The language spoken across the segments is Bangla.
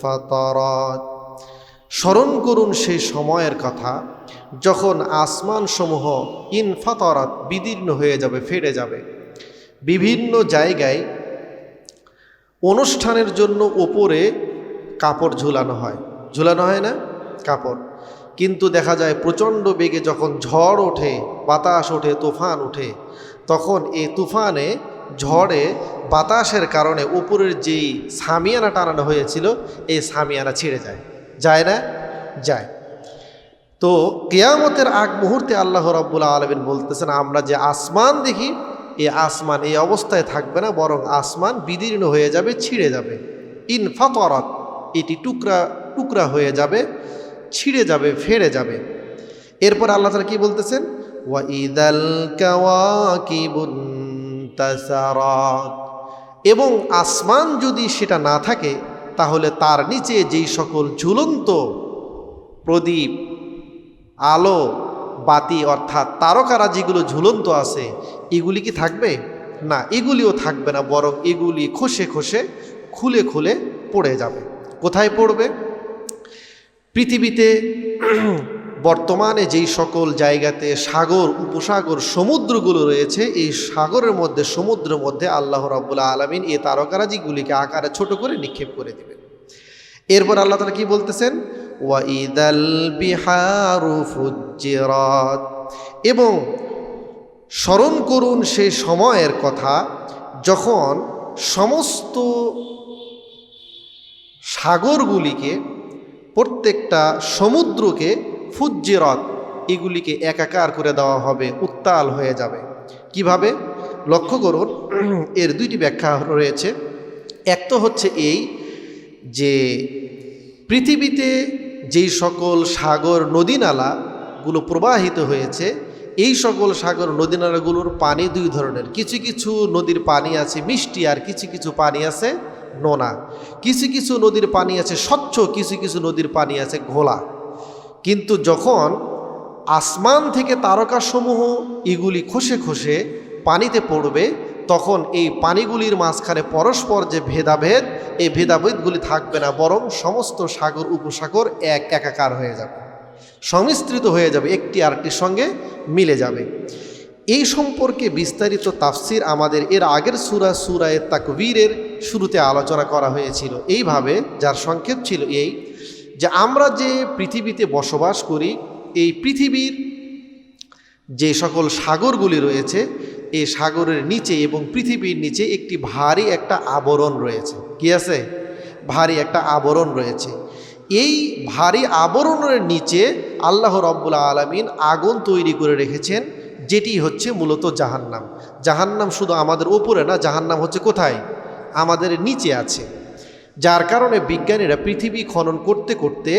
ফাতারাত। স্মরণ করুন সেই সময়ের কথা, যখন আসমান সমূহ ইনফাতরাত বিদীর্ণ হয়ে যাবে, ফেটে যাবে। বিভিন্ন জায়গায় অনুষ্ঠানের জন্য ওপরে কাপড় ঝুলানো হয়। ঝুলানো হয় না? কাপড়। কিন্তু দেখা যায় প্রচণ্ড বেগে যখন ঝড় ওঠে, বাতাস ওঠে, তুফান ওঠে, তখন এই তুফানে ঝড়ে বাতাসের কারণে উপরের যেই সামিয়ানা টানানো হয়েছিল, এই সামিয়ানা ছিঁড়ে যায়। যায় না? যায়। তো কেয়ামতের আগ মুহূর্তে আল্লাহ রব্বুল আলমিন বলতেছেন, আমরা যে আসমান দেখি এই আসমান এই অবস্থায় থাকবে না, বরং আসমান বিদীর্ণ হয়ে যাবে, ছিঁড়ে যাবে। ইনফাতরত এটি টুকরা টুকরা হয়ে যাবে, ছিঁড়ে যাবে, ফেড়ে যাবে। এরপর আল্লাহ তারা কি বলতেছেন? ওয়া ইদাল কাওয়াকিবুন্তাসারাত এবং আসমান যদি সেটা না থাকে, তাহলে তার নিচে যেই সকল ঝুলন্ত প্রদীপ, আলো, বাতি অর্থাৎ তারকারা যেগুলো ঝুলন্ত আছে, এগুলি কি থাকবে? না, এগুলিও থাকবে না, বরং এগুলি খসে খসে, খুলে খুলে পড়ে যাবে। কোথায় পড়বে? পৃথিবীতে বর্তমানে যেই সকল জায়গাতে সাগর, উপসাগর, সমুদ্রগুলো রয়েছে, এই সাগরের মধ্যে, সমুদ্রের মধ্যে আল্লাহ রাবুল্লাহ আলমিন এই তারকারাজিগুলিকে আকারে ছোট করে নিক্ষেপ করে দিবেন। এরপর আল্লাহ তালা কি বলতেছেন? ওয়াইদাল বিহারু এবং স্মরণ করুন সেই সময়ের কথা যখন সমস্ত সাগরগুলিকে, প্রত্যেকটা সমুদ্রকে ফুজ্জিরত, এগুলিকে একাকার করে দেওয়া হবে, উত্তাল হয়ে যাবে। কীভাবে? লক্ষ্য করুন, এর দুইটি ব্যাখ্যা রয়েছে। এক তো হচ্ছে এই যে, পৃথিবীতে যেই সকল সাগর নদীনালাগুলো প্রবাহিত হয়েছে, এই সকল সাগর নদীনালাগুলোর পানি দুই ধরনের। কিছু কিছু নদীর পানি আছে মিষ্টি আর কিছু কিছু পানি আছে নোনা। কিছু কিছু নদীর পানি আছে স্বচ্ছ, কিছু কিছু নদীর পানি আছে ঘোলা। কিন্তু যখন আসমান থেকে তারকাসমূহ এগুলি খসে খসে পানিতে পড়বে, তখন এই পানিগুলির মাঝখানে পরস্পর যে ভেদাভেদ, এই ভেদাভেদগুলি থাকবে না, বরং সমস্ত সাগর উপসাগর এক একাকার হয়ে যাবে। সংমিশ্রিত হয়ে যাবে, একটি আরেকটির সঙ্গে মিলে যাবে। এই সম্পর্কে বিস্তারিত তাফসির আমাদের এর আগের সুরা, সুরায় তাকবীরের শুরুতে আলোচনা করা হয়েছিল। এইভাবে যার সংক্ষেপ ছিল এই যে আমরা যে পৃথিবীতে বসবাস করি, এই পৃথিবীর যে সকল সাগরগুলি রয়েছে, এই সাগরের নিচে এবং পৃথিবীর নিচে একটি ভারী একটা আবরণ রয়েছে। কি আছে? ভারী একটা আবরণ রয়েছে। এই ভারী আবরণের নিচে আল্লাহ রব্বুল্লা আলমিন আগুন তৈরি করে রেখেছেন, যেটি হচ্ছে মূলত জাহান্নাম। জাহান্নাম শুধু আমাদের ওপরে না, জাহান্নাম হচ্ছে কোথায়? আমাদের নিচে আছে। যার কারণে বিজ্ঞানীরা পৃথিবী খনন করতে করতে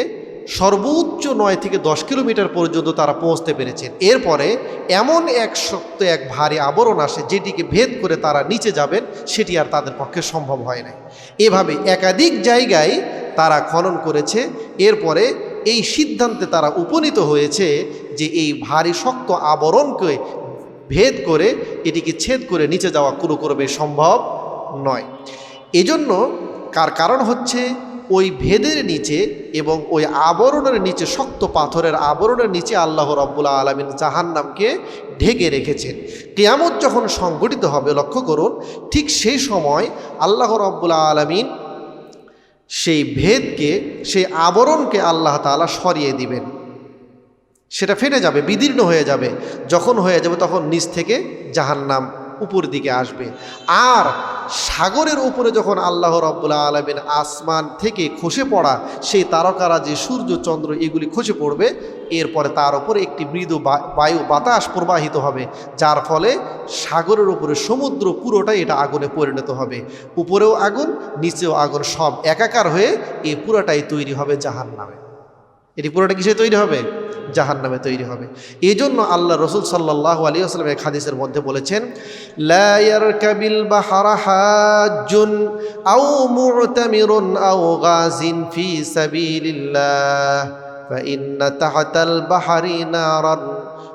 সর্বোচ্চ নয় থেকে দশ কিলোমিটার পর্যন্ত তারা পৌঁছতে পেরেছেন। এরপরে এমন এক শক্ত, এক ভারী আবরণ আসে যেটিকে ভেদ করে তারা নিচে যাবেন, সেটি আর তাদের পক্ষে সম্ভব হয় না এভাবে একাধিক জায়গায় তারা খনন করেছে। এরপরে এই সিদ্ধান্তে তারা উপনীত হয়েছে যে এই ভারী, শক্ত আবরণকে ভেদ করে এটিকে ছেদ করে নিচে যাওয়া কোনো ক্রমে সম্ভব নয়। এজন্য কার কারণ হচ্ছে ওই ভেদের নিচে এবং ওই আবরণের নিচে, শক্ত পাথরের আবরণের নিচে আল্লাহ রব্বুল্লা আলমিন জাহান্নামকে ঢেকে রেখেছেন। কেয়ামত যখন সংগঠিত হবে, লক্ষ্য করুন, ঠিক সেই সময় আল্লাহ রব্বুল্লা আলমিন সেই ভেদকে, সেই আবরণকে আল্লাহ তালা সরিয়ে দিবেন। সেটা ফেটে যাবে, বিদীর্ণ হয়ে যাবে। যখন হয়ে যাবে তখন নিচ থেকে জাহান্নাম উপর দিকে আসবে। আর সাগরের উপরে যখন আল্লাহ রব্বুল্লাহ আলমিন আসমান থেকে খসে পড়া সেই তারকারা যে সূর্য, চন্দ্র এগুলি খসে পড়বে, এরপরে তার উপরে একটি মৃদু বায়ু বাতাস প্রবাহিত হবে, যার ফলে সাগরের উপরে সমুদ্র পুরোটাই এটা আগুনে পরিণত হবে। উপরেও আগুন, নিচেও আগুন সব একাকার হয়ে এই পুরোটাই তৈরি হবে জাহান নামে এটি পুরোটা কিসে তৈরি হবে জাহান নামে তৈরি হবে এই জন্য আল্লাহ রসুল সাল্লাহ আলী আসলাম এক হাদিসের মধ্যে বলেছেন লায়ার কাবিল বা হারাহাজুন আও মুতামিরুন আও গাজিন ফি সাবিলিল্লাহ فإن تحت البحر نارا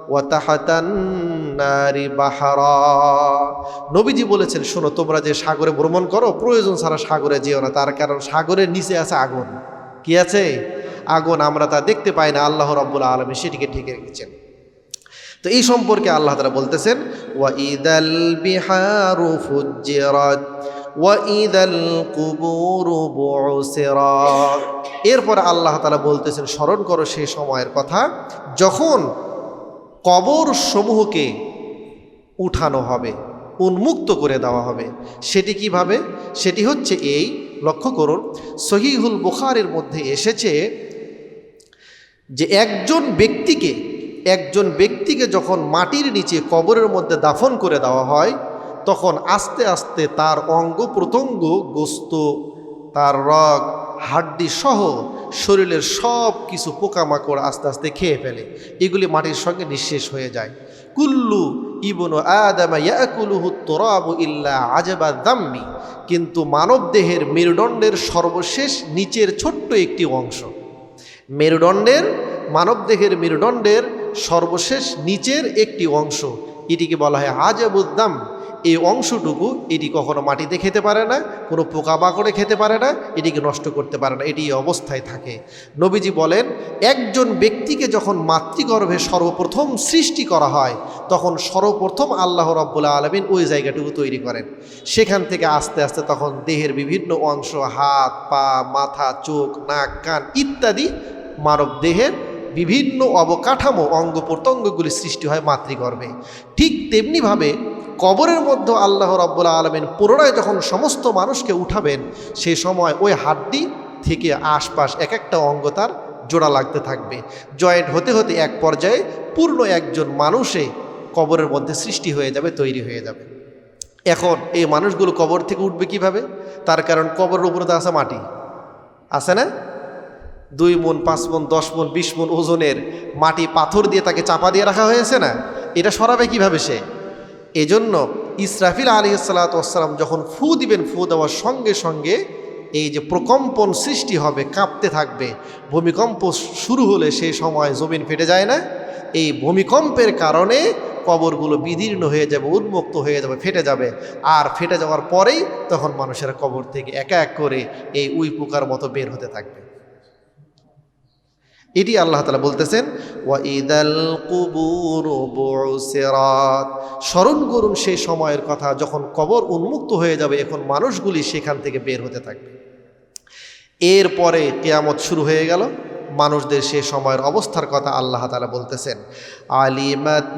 ওয়াতাহাতান্নারি বাহারা নবীজি বলেছেন শোনো তোমরা যে সাগরে ভ্রমণ করো প্রয়োজন ছাড়া সাগরে যেও না তার কারণ সাগরের নিচে আছে আগুন কি আছে আগুন আমরা তা দেখতে পাই না, আল্লাহ রব্বুল আলমী সেটিকে ঠেকে রেখেছেন। তো এই সম্পর্কে আল্লাহ তারা বলতেছেন এরপরে আল্লাহ তালা বলতেছেন, স্মরণ করো সেই সময়ের কথা, যখন কবর সমূহকে উঠানো হবে, উন্মুক্ত করে দেওয়া হবে। সেটি কীভাবে? সেটি হচ্ছে এই, লক্ষ্য করুন, সহিহুল বুখারের মধ্যে এসেছে যে একজন ব্যক্তিকে একজন ব্যক্তিকে যখন মাটির নিচে কবরের মধ্যে দাফন করে দেওয়া হয়, তখন আস্তে আস্তে তার অঙ্গ প্রত্যঙ্গ, গোস্ত, তার রগ, হাড্ডি সহ শরীরের সব কিছু পোকামাকড় আস্তে আস্তে খেয়ে ফেলে। এগুলি মাটির সঙ্গে নিঃশেষ হয়ে যায়। কুল্লু ইবনু আদামা ইল্লা আজবা দাম্মি। কিন্তু মানব দেহের মেরুদণ্ডের সর্বশেষ নিচের ছোট্ট একটি অংশ। মেরুদণ্ডের মানবদেহের মেরুদণ্ডের সর্বশেষ নিচের একটি অংশ। এটিকে বলা হয় আজাবুদ্দাম। এই অংশটুকু এটি কখনো মাটিতে খেতে পারে না, কোনো পোকামাকড়ে খেতে পারে না, এটিকে নষ্ট করতে পারে না, এটি অবস্থায় থাকে। নবীজি বলেন, একজন ব্যক্তিকে যখন মাতৃগর্ভে সর্বপ্রথম সৃষ্টি করা হয়, তখন সর্বপ্রথম আল্লাহ রব্বুল্লা আলমিন ওই জায়গাটুকু তৈরি করেন। সেখান থেকে আস্তে আস্তে তখন দেহের বিভিন্ন অংশ, হাত, পা, মাথা, চোখ, নাক, কান ইত্যাদি মানব দেহের বিভিন্ন অবকাঠামো অঙ্গ প্রত্যঙ্গগুলি সৃষ্টি হয় মাতৃগর্ভে। ঠিক তেমনিভাবে কবরের মধ্যে আল্লাহ রব্বুল্লা আলমিন পুনরায় যখন সমস্ত মানুষকে উঠাবেন, সে সময় ওই হাড্ডি থেকে আশপাশ এক একটা অঙ্গ তার জোড়া লাগতে থাকবে। জয়েন্ট হতে হতে এক পর্যায়ে পূর্ণ একজন মানুষে কবরের মধ্যে সৃষ্টি হয়ে যাবে, তৈরি হয়ে যাবে। এখন এই মানুষগুলো কবর থেকে উঠবে কীভাবে? তার কারণ কবরের উপরে তো আছে মাটি। আছে না? দুই মন, পাঁচ মন, দশ মন, বিশ মন ওজনের মাটি পাথর দিয়ে তাকে চাপা দিয়ে রাখা হয়েছে না? এটা সরাবে কীভাবে সে? এজন্য ইসরাফিল আলী সালাতাম যখন ফু দিবেন, ফু দেওয়ার সঙ্গে সঙ্গে এই যে প্রকম্পন সৃষ্টি হবে, কাঁপতে থাকবে, ভূমিকম্প শুরু হলে সেই সময় জমিন ফেটে যায় না। এই ভূমিকম্পের কারণে কবরগুলো বিদীর্ণ হয়ে যাবে, উন্মুক্ত হয়ে যাবে, ফেটে যাবে। আর ফেটে যাওয়ার পরেই তখন মানুষের কবর থেকে এক এক করে এই উই পোকার মতো বের হতে থাকবে। এটি আল্লাহ তালা বলতেছেন কুবুর বুসিরাত। স্মরণ করুন সেই সময়ের কথা, যখন কবর উন্মুক্ত হয়ে যাবে, এখন মানুষগুলি সেখান থেকে বের হতে থাকবে। এরপরে কেয়ামত শুরু হয়ে গেল, মানুষদের সে সময়ের অবস্থার কথা আল্লাহ তালা বলতেছেন, আলিমাত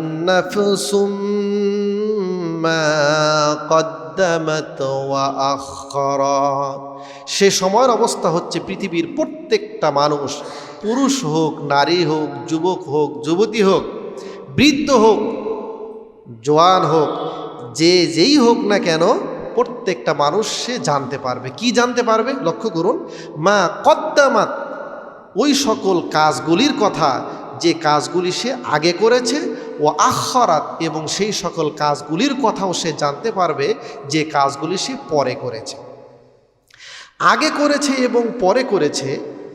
কদ্দামাত ওয়া সে সময়ের অবস্থা হচ্ছে পৃথিবীর প্রত্যেকটা মানুষ পুরুষ হোক, নারী হোক, যুবক হোক, যুবতী হোক, বৃদ্ধ হোক, জোয়ান হোক, যে যেই হোক না কেন প্রত্যেকটা মানুষ সে জানতে পারবে। কি জানতে পারবে? লক্ষ্য করুন, মা কদ্দামাত, ওই সকল কাজগুলির কথা, যে কাজগুলি সে আগে করেছে, ও আখরাত এবং সেই সকল কাজগুলির কথাও সে জানতে পারবে, যে কাজগুলি সে পরে করেছে। আগে করেছে এবং পরে করেছে,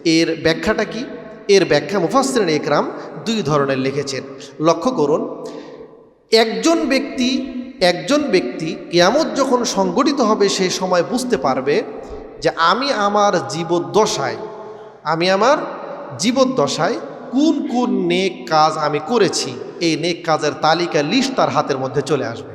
এর ব্যাখ্যাটা কি? এর ব্যাখ্যা মুফাসরিন একরাম দুই ধরনের লিখেছেন। লক্ষ্য করুন, একজন ব্যক্তি একজন ব্যক্তি কেয়ামত যখন সংগঠিত হবে সেই সময় বুঝতে পারবে যে আমি আমার জীবদ্দশায়, আমি আমার জীবদ্দশায় কোন কোন নেক কাজ আমি করেছি, এই নেক কাজের তালিকা, লিস্ট তার হাতের মধ্যে চলে আসবে।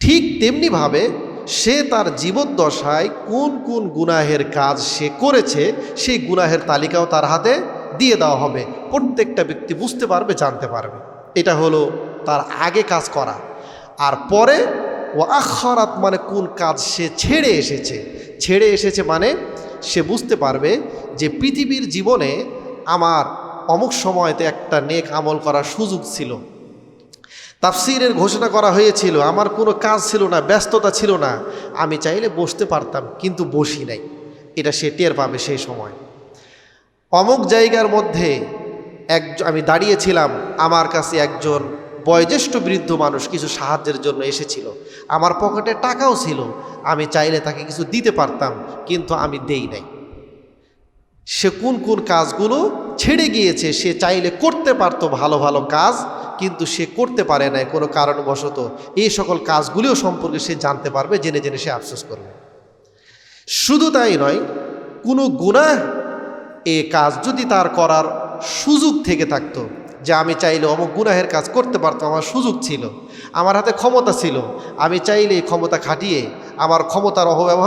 ঠিক তেমনিভাবে সে তার জীবদ্দশায় কোন কোন গুনাহের কাজ সে করেছে, সেই গুনাহের তালিকাও তার হাতে দিয়ে দেওয়া হবে। প্রত্যেকটা ব্যক্তি বুঝতে পারবে, জানতে পারবে। এটা হলো তার আগে কাজ করা। আর পরে ও আখরাত মানে কোন কাজ সে ছেড়ে এসেছে। ছেড়ে এসেছে মানে সে বুঝতে পারবে যে পৃথিবীর জীবনে আমার অমুক সময়তে একটা নেক আমল করার সুযোগ ছিল। তাফসিরের ঘোষণা করা হয়েছিল, আমার কোনো কাজ ছিল না, ব্যস্ততা ছিল না। আমি চাইলে বসতে পারতাম, কিন্তু বসি নাই। এটা সে টের পাবে সেই সময়। অমুক জায়গার মধ্যে এক, আমি দাঁড়িয়েছিলাম, আমার কাছে একজন বয়োজ্যেষ্ঠ বৃদ্ধ মানুষ কিছু সাহায্যের জন্য এসেছিল। আমার পকেটে টাকাও ছিল, আমি চাইলে তাকে কিছু দিতে পারতাম, কিন্তু আমি দেই নাই। সে কোন কোন কাজগুলো ছেড়ে গিয়েছে, সে চাইলে করতে পারতো ভালো ভালো কাজ কিন্তু সে করতে পারে না কোনো কারণবশত। এই সকল কাজগুলিও সম্পর্কে সে জানতে পারবে, জেনে জেনে সে আফসোস করবে। শুধু তাই নয়, কোনো গুনাহ এ কাজ যদি তার করার সুযোগ থেকে থাকতো, যে আমি চাইলে অমুক গুনাহের কাজ করতে পারতাম, আমার সুযোগ ছিল, আমার হাতে ক্ষমতা ছিল, আমি চাইলে এই ক্ষমতা খাটিয়ে, আমার ক্ষমতার অপব্যবহার